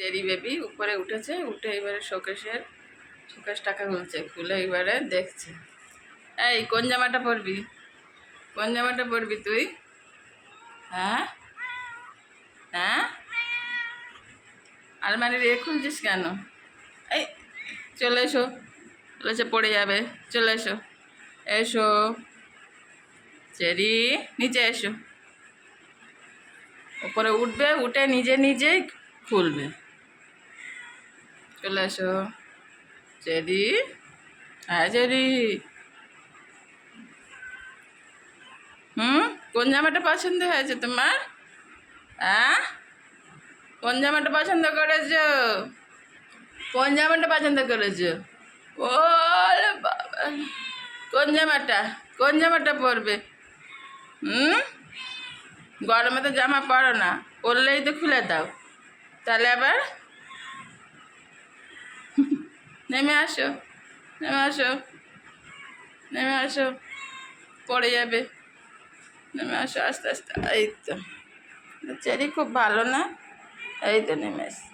Cherry baby উপরে উঠেছে, উঠে এবারে শোকেশের, শোকেশ টাকা খুলছে, খুলে এবারে দেখছে। এই, কোন জামাটা পরবি? কোন জামাটা পরবি তুই? হ্যাঁ? হ্যাঁ? আলমারির এ খুলছিস কেন? এই, চলে এসো। বলেছে পড়ে যাবে। চলে এসো। এসো। চেরি, নিচে এসো। উপরে উঠবে, উঠে নিজে নিজেই খুলবে। চলে এসো। চেরি হ্যাঁ চেরি হুম? কোন জামাটা পছন্দ হয়েছে তোমার? হ্যাঁ? কোন জামাটা পছন্দ করেছ? কোন জামাটা পছন্দ করেছ? ও কোন জামাটা? কোন জামাটা পরবে? হুম? গরমে তো জামা পরো না, পরলেই তো খুলে দাও। তাহলে আবার নেমে আসো নেমে আসো নেমে আসো, পড়ে যাবে। নেমে আসো আস্তে আস্তে। এই তো। চেরি খুব ভালো না? এই তো নেমে এসছে।